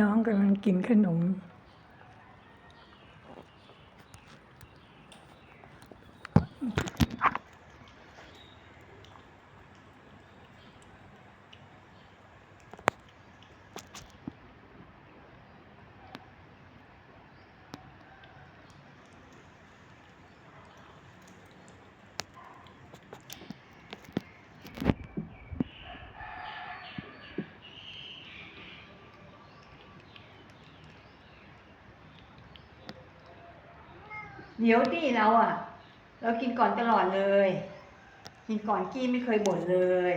น้องกำลังกินขนม เดี๋ยวดิเราอะ เรากินก่อนตลอดเลย กินก่อนกี้ไม่เคยบ่นเลย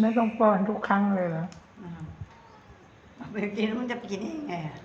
ไม่ต้องป้อนทุกครั้งเลยเหรออืมเอาไปกินแล้วมันจะไปกินเองไงอะ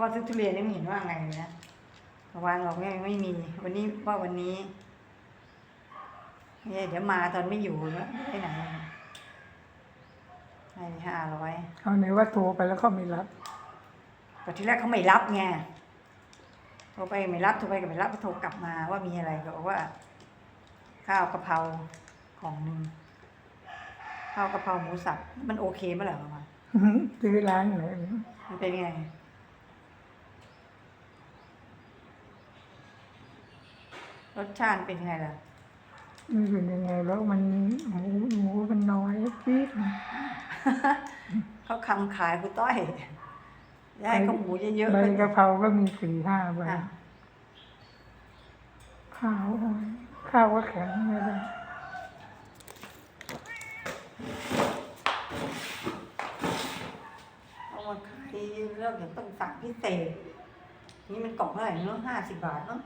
ว่าซื้อทุเรียนนี่ไม่เห็นว่าไงเลยนะเมื่อวานบอกไม่ไม่มี วันนี้ว่าวันนี้เนี่ยเดี๋ยวมาตอนไม่อยู่แล้วไปไหนให้ห้าร้อยเอาไหนว่าโทรไปแล้วเขาไม่รับแต่ทีแรกเขาไม่รับไงโทรไปไม่รับโทรไปก็ไม่รับโทรกลับมาว่ามีอะไรก็บอกว่า ข้าวกะเพราของหนึ่งข้าวกะเพราหมูสับมันโอเคไหมล่ะประมาณซื้อร้านไหนมันเป็นไง รสชาติเป็นไงล่ะมันเป็นยังไงแล้วมันหมูหมูมันน้อยปี๊ดเขาคำขายคุณต้อยได้เขาหมูเยอะๆใบก็กะเพราก็มีสี่ห้าใบอะข้าวข้าวก็แข็งไม่ได้เอามาขายเริ่มอย่างต้องสั่งพิเศษนี่มันกล่องเท่าไหร่เนาะห้าสิบบาทเนาะ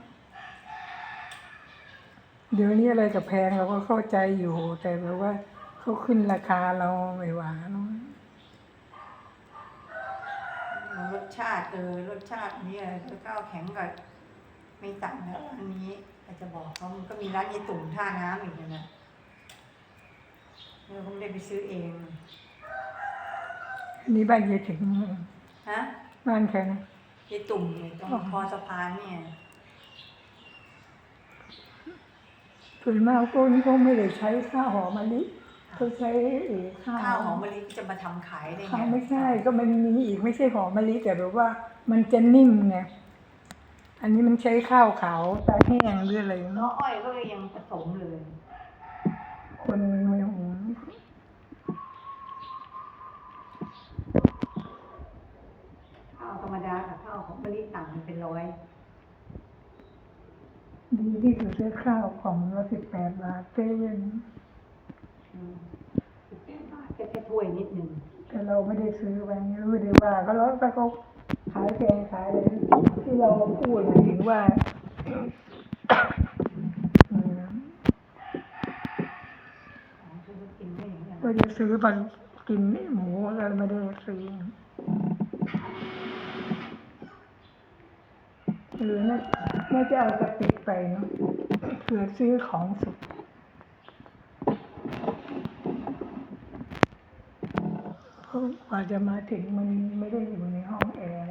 เดี๋ยวนี้อะไรกับแพงเราก็เข้าใจอยู่ แต่แบบว่าเขาขึ้นราคาเราไม่หวาเนอะรสชาติเออรสชาตินี่อะไรข้าวแข็งก็ไม่สั่งแล้วอันนี้ก็จะบอกเขามันก็มีร้านยายตุ่มท่าน้ำอีกนะนะเราก็ไม่ได้ไปซื้อเองนี่บ้านยายถึงฮะบ้านใครนะยายตุ่มเนี่ยตรงคอสะพานเนี่ย ส่วนมากพวกนี้เขาไม่ได้ใช้ข้าวหอมมะลิเขาใช้เออข้าวข้าวหอมมะลิจะมาทำขายได้ไงข้าวไม่ใช่ก็มันมีอีกไม่ใช่หอมมะลิแต่แบบว่ามันจะนิ่มไงอันนี้มันใช้ข้าวขาวตาแห้งหรืออะไรน้อเนาะอ้อยก็เลยยังผสมเลย คนไม่หงข้าวธรรมดากับข้าวหอมมะลิต่างกันเป็นร้อย ดีที่สุดได้ข้าวของละสิบแปดบาทเซเว่นอืมสิบแปดบาทแค่แค่ถ้วยนิดหนึ่งแต่เราไม่ได้ซื้อไปไม่ได้ว่าก็แล้วแต่เขาขายแพงขายอะไรที่เราพูดหมายถึงว่าอืมของซื้อกินไม่อย่างนี้ยก็จะซื้อมากินหมูอะไรไม่ได้ซื้อ หรือน่าน่จะเอากระติกไปเนาะเผื่อซื้อของสุกเพราะกว่าจะมาถึงมันไม่ได้อยู่ในห้องแอร์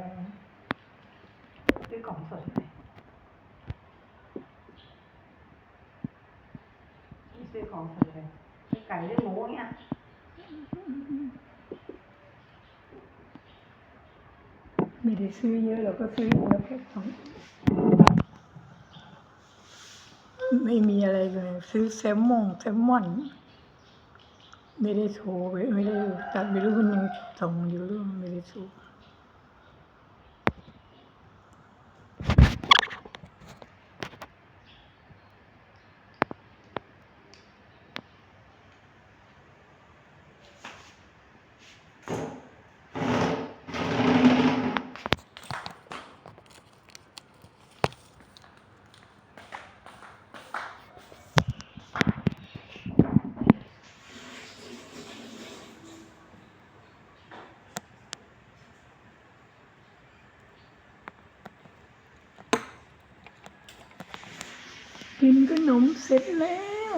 ซื้อกล่องสดไปซื้อของสดเลยซื้อไก่หรือหมูเนี่ย ไม่ได้ซื้อเยอะเราก็ซื้อแล้วแค่สองไม่มีอะไรเลย ซื้อแซลมอนแซลมอน ไม่ได้โทรไปไม่ได้ตัดไม่รู้คนยังส่งอยู่หรือไม่ได้โกินขนมเสร็จแล้ว